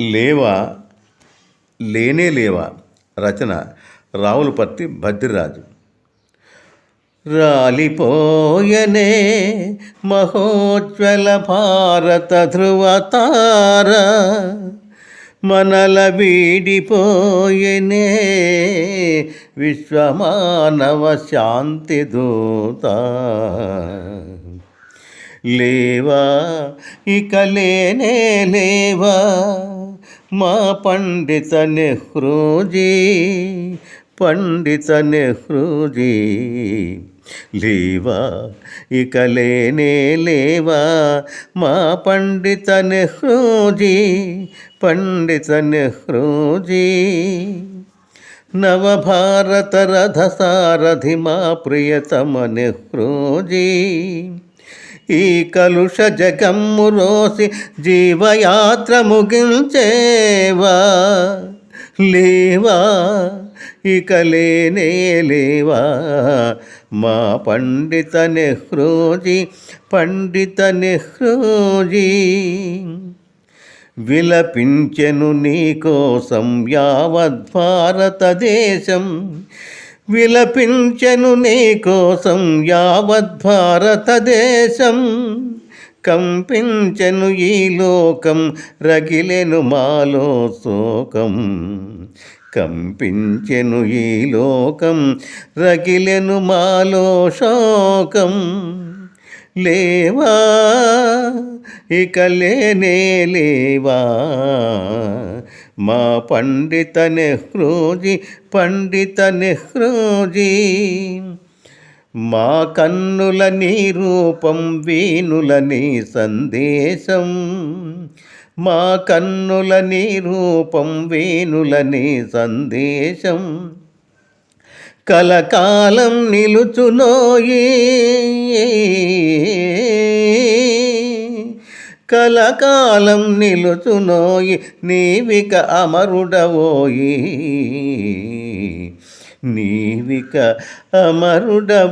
లేవా? లేనే లేవా? రచన రావులపర్తి భద్రిరాజు. రాలిపోయనే మహోజ్వల భారత ధ్రువతార మనల వీడిపోయనే విశ్వమానవ శాంతి దూత. లేవా? ఇక లేనే లేవా? మా పండిత నెహ్రూజీ పండిత నెహ్రూజీ. లేవా? ఇక లేనే లేవా? మా పండిత నెహ్రూజీ పండిత నెహ్రూజీ. నవభారత రథసారథి మా ప్రియతమ నెహ్రూజీ. ఈ కలుష జగమ్ము రోసి జీవయాత్ర ముగించేవా? లేవా? ఇక లేనే లేవా? మా పండిత నెహ్రూజీ పండిత నెహ్రూజీ విలపించెను నీకోసం యావత్ భారతదేశం. విలపించెను నీ కోసం యావద్భారతదేశం కంపించెను ఈ లోకం రగిలెను మాలో శోకం. కంపించెను ఈ లోకం రగిలెను మాలో శోకం. లేవా? ఇక లేనే లేవా? మా పండిత నెహ్రూజీ పండిత నెహ్రూజీ. మా కన్నుల నీ రూపం వీణుల నీ సందేశం. మా కన్నుల నీ రూపం వీణుల నీ సందేశం. కలకాలం నిలుచునోయే. కలకాలం నిలుచునోయి నీవిక అమరుడవోయి. నీవిక అమరుడవోయి.